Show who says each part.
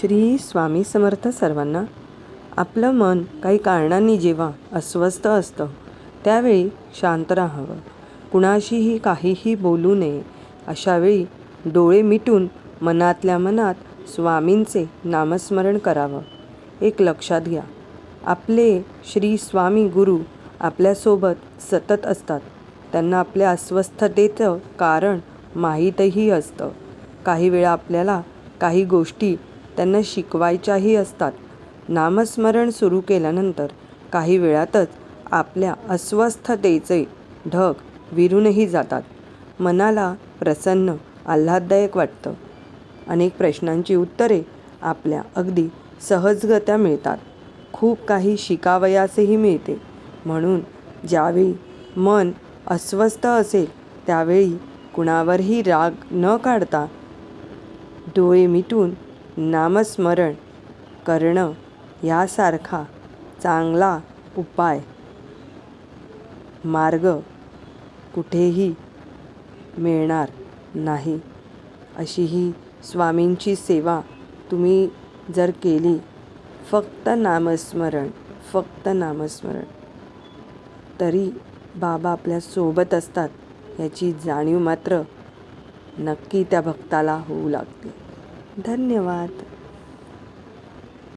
Speaker 1: श्री स्वामी समर्थ सर्वांना. आपलं मन काही कारणांनी जेव्हा अस्वस्थ असतं त्यावेळी शांत राहावं. कुणाशीही काहीही बोलू नये. अशावेळी डोळे मिटून मनातल्या मनात स्वामींचे नामस्मरण करावं. एक लक्षात घ्या आपले श्री स्वामी गुरु आपल्यासोबत सतत असतात. त्यांना आपल्या अस्वस्थतेचं कारण माहीतही असतं. काही वेळा आपल्याला काही गोष्टी त्यांना शिकवायच्याही असतात. नामस्मरण सुरू केल्यानंतर काही वेळातच आपल्या अस्वस्थतेचे ढग विरूनही जातात. मनाला प्रसन्न आल्हाददायक वाटतं. अनेक प्रश्नांची उत्तरे आपल्या अगदी सहजगत्या मिळतात. खूप काही शिकावयासही मिळते. म्हणून ज्यावेळी मन अस्वस्थ असेल त्यावेळी कुणावरही राग न काढता डोळे मिटून नामस्मरण करणं यासारखा चांगला उपाय. मार्ग कुठेही मिळणार नाही. अशी ही स्वामींची सेवा तुम्ही जर केली फक्त नामस्मरण फक्त नामस्मरण तरी बाबा आपल्यासोबत असतात याची जाणीव मात्र नक्की त्या भक्ताला होऊ लागते. धन्यवाद